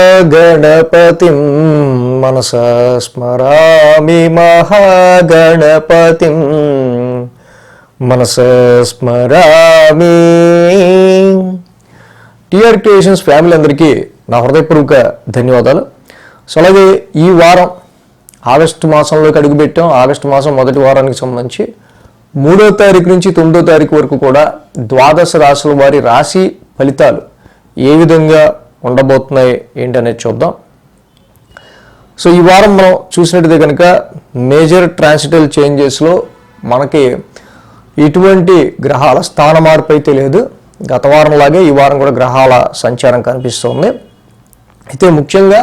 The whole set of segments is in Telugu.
మహాగణపతిం మనస స్మరామి మహాగణపతిం మనస స్మరామి. టిఆర్ క్రియేషన్స్ ఫ్యామిలీ అందరికీ నా హృదయపూర్వక ధన్యవాదాలు. సో అలాగే ఈ వారం ఆగస్టు మాసంలోకి అడుగుపెట్టాం. ఆగస్టు మాసం మొదటి వారానికి సంబంధించి మూడో తారీఖు నుంచి తొమ్మిదో తారీఖు వరకు కూడా ద్వాదశ రాశుల వారి రాశి ఫలితాలు ఏ విధంగా ఉండబోతున్నాయి ఏంటి అనేది చూద్దాం. సో ఈ వారం మనం చూసినట్టయితే కనుక మేజర్ ట్రాన్సిటల్ చేంజెస్లో మనకి ఎటువంటి గ్రహాల స్థాన మార్పు అయితే లేదు. గత వారంలాగే ఈ వారం కూడా గ్రహాల సంచారం కనిపిస్తుంది. అయితే ముఖ్యంగా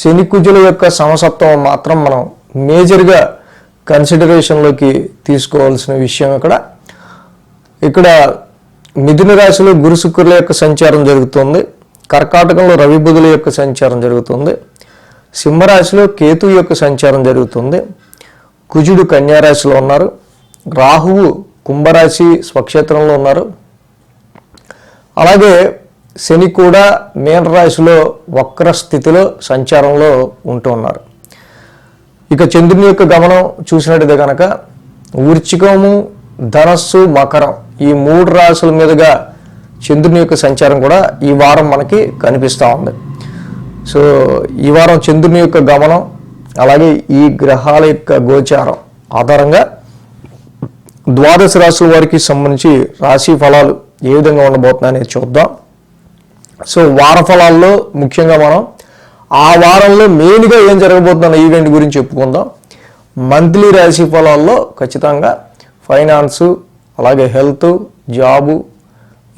శని కుజుల యొక్క సమసత్వం మాత్రం మనం మేజర్గా కన్సిడరేషన్లోకి తీసుకోవాల్సిన విషయం ఇక్కడ. ఇక్కడ మిథున రాశిలో గురు శుక్రుల యొక్క సంచారం జరుగుతుంది. కర్కాటకంలో రవి బుధుల యొక్క సంచారం జరుగుతుంది. సింహరాశిలో కేతు యొక్క సంచారం జరుగుతుంది. కుజుడు కన్యారాశిలో ఉన్నారు. రాహువు కుంభరాశి స్వక్షేత్రంలో ఉన్నారు. అలాగే శని కూడా మీనరాశిలో వక్ర స్థితిలో సంచారంలో ఉంటూ ఉన్నారు. ఇక చంద్రుని యొక్క గమనం చూసినట్టయితే కనుక వృచ్చికము ధనస్సు మకరం ఈ మూడు రాశుల మీదుగా చంద్రుని యొక్క సంచారం కూడా ఈ వారం మనకి కనిపిస్తూ ఉంది. సో ఈ వారం చంద్రుని యొక్క గమనం అలాగే ఈ గ్రహాల యొక్క గోచారం ఆధారంగా ద్వాదశ రాశుల వారికి సంబంధించి రాశి ఫలాలు ఏ విధంగా ఉండబోతున్నాయి అనేది చూద్దాం. సో వార ఫలాల్లో ముఖ్యంగా మనం ఆ వారంలో మెయిన్గా ఏం జరగబోతున్న ఈవెంట్ గురించి చెప్పుకుందాం. మంత్లీ రాశి ఫలాల్లో ఖచ్చితంగా ఫైనాన్సు అలాగే health job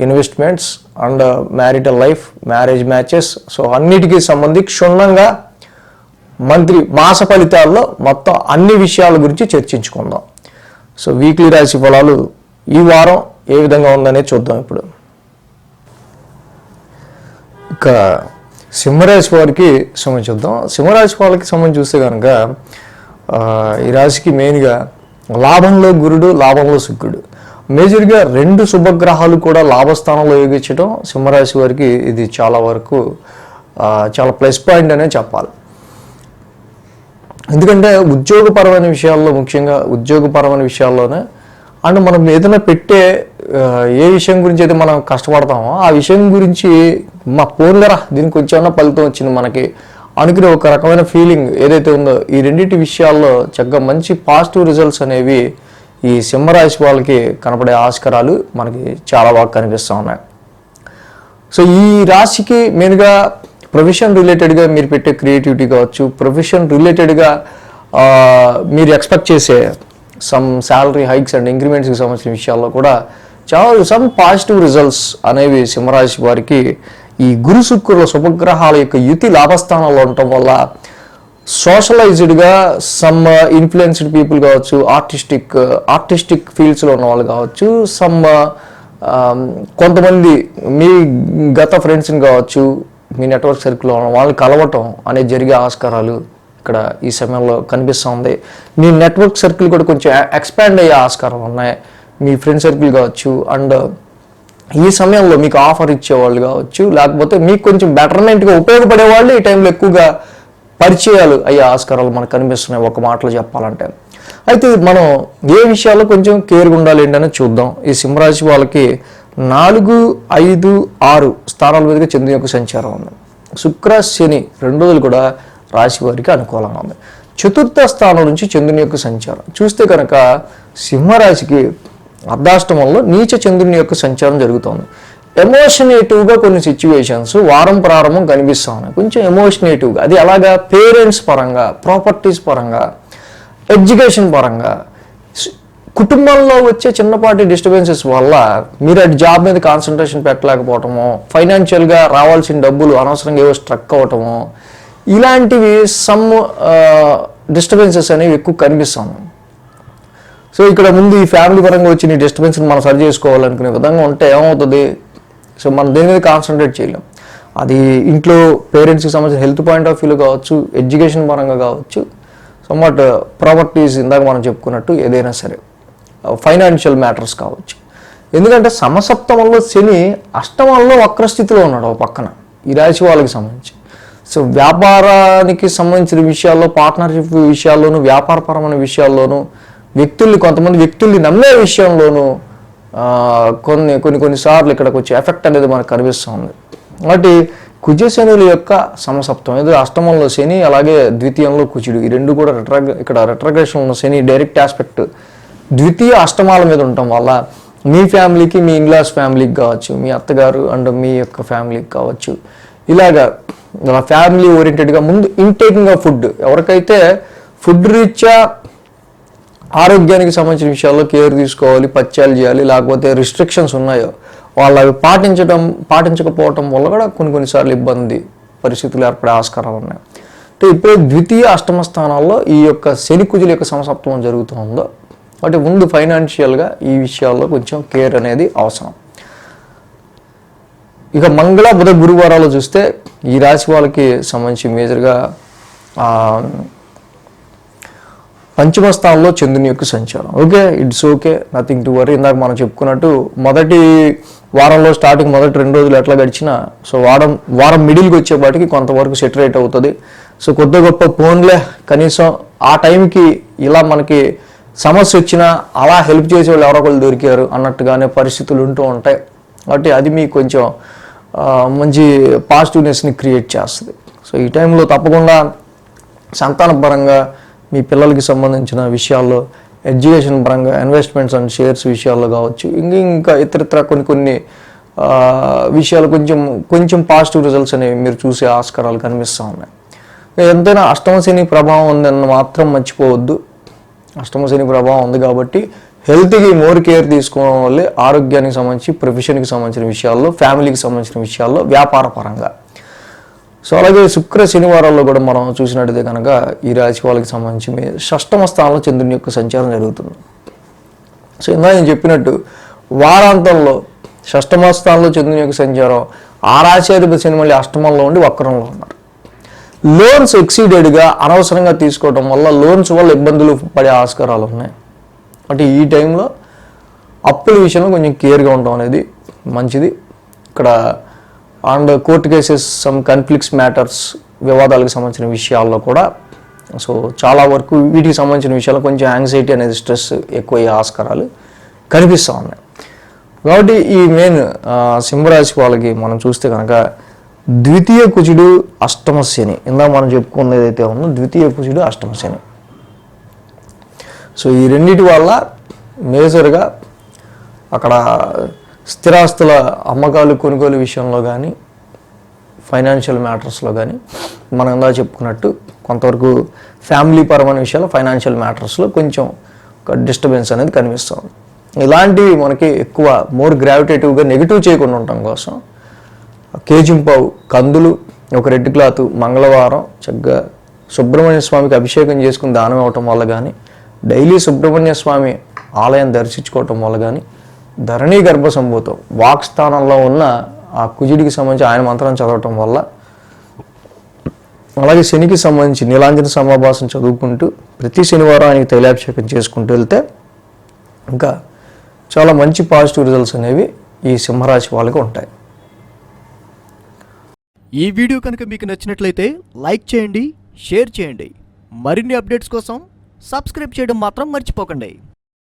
investments and marital life marriage matches. So అన్నిటికీ సంబంధించి క్షుణ్ణంగా మంత్రి మాస ఫలితాల్లో మొత్తం అన్ని విషయాల గురించి చర్చించుకుందాం. సో వీక్లీ రాశి ఫలాలు ఈ వారం ఏ విధంగా ఉందనే చూద్దాం ఇప్పుడు. ఇక సింహరాశి వారికి సంబంధించి చూద్దాం. సింహరాశి వాళ్ళకి సంబంధించి చూస్తే కనుక ఈ రాశికి మెయిన్గా లాభంలో గురుడు లాభంలో శుక్రుడు. మేజర్గా రెండు శుభగ్రహాలు కూడా లాభస్థానంలో యోగించడం సింహరాశి వారికి ఇది చాలా వరకు చాలా ప్లస్ పాయింట్ అనే చెప్పాలి. ఎందుకంటే ఉద్యోగపరమైన విషయాల్లో ముఖ్యంగా ఉద్యోగపరమైన విషయాల్లోనే అండ్ మనం ఏదైనా పెట్టే ఏ విషయం గురించి అయితే మనం కష్టపడతామో ఆ విషయం గురించి మా పోన్లరా దీనికి వచ్చేమన్నా ఫలితం వచ్చింది మనకి అనుకునే ఒక రకమైన ఫీలింగ్ ఏదైతే ఉందో ఈ రెండింటి విషయాల్లో చక్కగా మంచి పాజిటివ్ రిజల్ట్స్ అనేవి ఈ సింహరాశి వాళ్ళకి కనపడే ఆస్కారాలు మనకి చాలా బాగా కనిపిస్తూ ఉన్నాయి. సో ఈ రాశికి మెయిన్గా ప్రొఫెషన్ రిలేటెడ్గా మీరు పెట్టే క్రియేటివిటీ కావచ్చు ప్రొఫెషన్ రిలేటెడ్గా మీరు ఎక్స్పెక్ట్ చేసే సమ్ శాలరీ హైక్స్ అండ్ ఇంక్రిమెంట్స్కి సంబంధించిన విషయాల్లో కూడా చాలా సమ్ పాజిటివ్ రిజల్ట్స్ అనేవి సింహరాశి వారికి ఈ గురు శుక్రుల శుభగ్రహాల యొక్క యుతి లాభస్థానంలో ఉండటం వల్ల సోషలైజ్డ్గా సమ్ uh, ఇన్ఫ్లుయెన్స్డ్ పీపుల్ కావచ్చు ఆర్టిస్టిక్ ఆర్టిస్టిక్ ఫీల్డ్స్లో ఉన్న వాళ్ళు కావచ్చు సమ్ uh, um, కొంతమంది మీ గత ఫ్రెండ్స్ని కావచ్చు మీ నెట్వర్క్ సర్కిల్లో ఉన్న వాళ్ళని కలవటం అనేది జరిగే ఆస్కారాలు ఇక్కడ ఈ సమయంలో కనిపిస్తూ ఉంది. మీ నెట్వర్క్ సర్కిల్ కూడా కొంచెం ఎక్స్పాండ్ అయ్యే ఆస్కారాలు ఉన్నాయి. మీ ఫ్రెండ్ సర్కిల్ కావచ్చు అండ్ ఈ సమయంలో మీకు ఆఫర్ ఇచ్చేవాళ్ళు కావచ్చు లేకపోతే మీకు కొంచెం బెటర్మెంట్గా ఉపయోగపడే వాళ్ళు ఈ టైంలో ఎక్కువగా పరిచయాలు అయ్యే ఆస్కారాలు మనకు కనిపిస్తున్నాయి. ఒక మాటలో చెప్పాలంటే అయితే మనం ఏ విషయాల్లో కొంచెం కేర్గా ఉండాలి ఏంటనే చూద్దాం. ఈ సింహరాశి వాళ్ళకి నాలుగు ఐదు ఆరు స్థానాల మీదుగా చంద్రుని యొక్క సంచారం ఉంది. శుక్ర శని రెండు రోజులు కూడా రాశి వారికి అనుకూలంగా ఉంది. చతుర్థ స్థానం నుంచి చంద్రుని యొక్క సంచారం. చూస్తే కనుక సింహరాశికి అర్ధాష్టమంలో నీచ చంద్రుని యొక్క సంచారం జరుగుతోంది. ఎమోషనేటివ్గా కొన్ని సిచ్యువేషన్స్ వారం ప్రారంభం కనిపిస్తా ఉన్నాయి. కొంచెం ఎమోషనేటివ్గా అది అలాగా పేరెంట్స్ పరంగా ప్రాపర్టీస్ పరంగా ఎడ్యుకేషన్ పరంగా కుటుంబంలో వచ్చే చిన్నపాటి డిస్టర్బెన్సెస్ వల్ల మీరు అటు జాబ్ మీద కాన్సన్ట్రేషన్ పెట్టలేకపోవటము ఫైనాన్షియల్గా రావాల్సిన డబ్బులు అనవసరంగా ఏవో స్ట్రక్ అవ్వటము ఇలాంటివి సమ్ డిస్టర్బెన్సెస్ అనేవి ఎక్కువ కనిపిస్తాము సో ఇక్కడ ముందు ఈ ఫ్యామిలీ పరంగా వచ్చిన డిస్టర్బెన్స్ని మనం సరి చేసుకోవాలనుకునే విధంగా ఉంటే ఏమవుతుంది? సో మనం దేని మీద కాన్సన్ట్రేట్ చేయలేం. అది ఇంట్లో పేరెంట్స్కి సంబంధించిన హెల్త్ పాయింట్ ఆఫ్ వ్యూలో కావచ్చు ఎడ్యుకేషన్ పరంగా కావచ్చు సమ్వాట్ ప్రాపర్టీస్ uh, ఇందాక మనం చెప్పుకున్నట్టు ఏదైనా సరే. Uh, ఫైనాన్షియల్ మ్యాటర్స్ కావచ్చు. ఎందుకంటే సమసప్తమంలో శని అష్టమంలో వక్రస్థితిలో ఉన్నాడు ఒక పక్కన ఈ రాశి వాళ్ళకి సంబంధించి. సో వ్యాపారానికి సంబంధించిన విషయాల్లో పార్ట్నర్షిప్ విషయాల్లోనూ వ్యాపారపరమైన విషయాల్లోనూ వ్యక్తుల్ని కొంతమంది వ్యక్తుల్ని నమ్మే విషయంలోనూ కొన్ని కొన్ని కొన్నిసార్లు ఇక్కడ వచ్చే ఎఫెక్ట్ అనేది మనకు కనిపిస్తుంది కాబట్టి కుజశనుల యొక్క సమసప్తం ఏదో అష్టమంలో శని అలాగే ద్వితీయంలో కుజుడు ఈ రెండు కూడా రెట్రాగ్ ఇక్కడ రెట్రగ్రేషన్ ఉన్న శని డైరెక్ట్ ఆస్పెక్ట్ ద్వితీయ అష్టమాల మీద ఉండటం వల్ల మీ ఫ్యామిలీకి మీ ఇంగ్లాస్ ఫ్యామిలీకి కావచ్చు మీ అత్తగారు అండ్ మీ యొక్క ఫ్యామిలీకి కావచ్చు ఇలాగా ఫ్యామిలీ ఓరియంటెడ్గా ముందు ఇంటేకింగ్ ఆఫ్ ఫుడ్. ఎవరికైతే ఫుడ్ రీత్యా ఆరోగ్యానికి సంబంధించిన విషయాల్లో కేర్ తీసుకోవాలి పత్యాలు చేయాలి లేకపోతే రిస్ట్రిక్షన్స్ ఉన్నాయో వాళ్ళు అవి పాటించడం పాటించకపోవటం వల్ల కూడా కొన్ని కొన్నిసార్లు ఇబ్బంది పరిస్థితులు ఏర్పడే ఆస్కారాలు ఉన్నాయి. అంటే ఇప్పుడు ద్వితీయ అష్టమ స్థానాల్లో ఈ యొక్క శని కుజుల యొక్క సమసప్తమం జరుగుతుందో అంటే ముందు ఫైనాన్షియల్గా ఈ విషయాల్లో కొంచెం కేర్ అనేది అవసరం. ఇక మంగళ బుధ గురువారాలు చూస్తే ఈ రాశి వాళ్ళకి సంబంధించి మేజర్గా పంచమ స్థానంలో చంద్రుని యొక్క సంచారం. Okay it's okay nothing to worry ఇందాక మనం చెప్పుకున్నట్టు మొదటి వారంలో స్టార్టింగ్ మొదటి రెండు రోజులు ఎట్లా గడిచినా సో వారం వారం మిడిల్కి వచ్చేపాటికి కొంతవరకు సెటరేట్ అవుతుంది. సో కొద్ది గొప్ప ఫోన్లే. కనీసం ఆ టైంకి ఇలా మనకి సమస్య వచ్చినా అలా హెల్ప్ చేసే వాళ్ళు ఎవరో ఒకళ్ళు దొరికారు అన్నట్టుగానే పరిస్థితులు ఉంటూ ఉంటాయి. కాబట్టి అది మీకు కొంచెం మంచి పాజిటివ్నెస్ని క్రియేట్ చేస్తుంది. సో ఈ టైంలో తప్పకుండా సంతానపరంగా మీ పిల్లలకి సంబంధించిన విషయాల్లో ఎడ్యుకేషన్ పరంగా ఇన్వెస్ట్మెంట్స్ అండ్ షేర్స్ విషయాల్లో కావచ్చు ఇంకా ఇంకా ఇతరత్ర కొన్ని కొన్ని విషయాలు కొంచెం కొంచెం పాజిటివ్ రిజల్ట్స్ అనేవి మీరు చూసే ఆస్కారాలు కనిపిస్తూ ఉన్నాయి. ఎంతైనా అష్టమ ప్రభావం ఉందని మాత్రం మర్చిపోవద్దు. అష్టమ ప్రభావం ఉంది కాబట్టి హెల్త్కి మోర్ కేర్ తీసుకోవడం వల్లే ఆరోగ్యానికి సంబంధించి ప్రొఫెషన్కి సంబంధించిన విషయాల్లో ఫ్యామిలీకి సంబంధించిన విషయాల్లో వ్యాపార పరంగా. సో అలాగే శుక్ర శనివారాల్లో కూడా మనం చూసినట్టయితే కనుక ఈ రాశి వాళ్ళకి సంబంధించి మీ షష్టమ స్థానంలో చంద్రుని యొక్క సంచారం జరుగుతుంది. సో ఇందా నేను చెప్పినట్టు వారాంతంలో షష్టమ స్థానంలో చంద్రుని యొక్క సంచారం ఆ రాశాధిపతి శని మళ్ళీ అష్టమంలో ఉండి వక్రంలో ఉన్నారు. లోన్స్ ఎక్సీడెడ్గా అనవసరంగా తీసుకోవడం వల్ల లోన్స్ వల్ల ఇబ్బందులు పడే ఆస్కారాలు ఉన్నాయి. అంటే ఈ టైంలో అప్పుల విషయంలో కొంచెం కేర్గా ఉండడం అనేది మంచిది. ఇక్కడ and court cases some conflicts matters వివాదాలకు సంబంధించిన విషయాల్లో కూడా సో చాలా వరకు వీటికి సంబంధించిన విషయాలు కొంచెం యాంగ్జైటీ అనేది స్ట్రెస్ ఎక్కువయ్యే ఆస్కారాలు కనిపిస్తూ ఉన్నాయి. కాబట్టి ఈ మెయిన్ సింహరాశి వాళ్ళకి మనం చూస్తే కనుక ద్వితీయ కుజుడు అష్టమ శని. ఇందాక మనం చెప్పుకున్నది ఏదైతే ఉందో ద్వితీయ కుజుడు అష్టమ శని. సో ఈ రెండిటి వల్ల మేజర్గా అక్కడ స్థిరాస్తుల అమ్మకాలు కొనుగోలు విషయంలో కానీ ఫైనాన్షియల్ మ్యాటర్స్లో కానీ మనం ఇందా చెప్పుకున్నట్టు కొంతవరకు ఫ్యామిలీ పరమైన విషయాలు ఫైనాన్షియల్ మ్యాటర్స్లో కొంచెం ఒక డిస్టర్బెన్స్ అనేది కనిపిస్తుంది. ఇలాంటివి మనకి ఎక్కువ మోర్ గ్రావిటేటివ్గా నెగిటివ్ చేయకుండా ఉండటం కోసం కేజింపావు కందులు ఒక రెడ్ క్లాత్ మంగళవారం చక్కగా సుబ్రహ్మణ్య స్వామికి అభిషేకం చేసుకుని దానం ఇవ్వటం వల్ల కానీ డైలీ సుబ్రహ్మణ్య స్వామి ఆలయం దర్శించుకోవటం వల్ల కానీ ధరణి గర్భ సంభూతం. వాక్ స్థానంలో ఉన్న ఆ కుజుడికి సంబంధించి ఆయన మంత్రం చదవటం వల్ల అలాగే శనికి సంబంధించి నీలాంజన సమాభాసం చదువుకుంటూ ప్రతి శనివారం ఆయనకి తైలాభిషేకం చేసుకుంటూ వెళ్తే ఇంకా చాలా మంచి పాజిటివ్ రిజల్ట్స్ అనేవి ఈ సింహరాశి వాళ్ళకి ఉంటాయి. ఈ వీడియో కనుక మీకు నచ్చినట్లయితే లైక్ చేయండి షేర్ చేయండి. మరిన్ని అప్డేట్స్ కోసం సబ్స్క్రైబ్ చేయడం మాత్రం మర్చిపోకండి.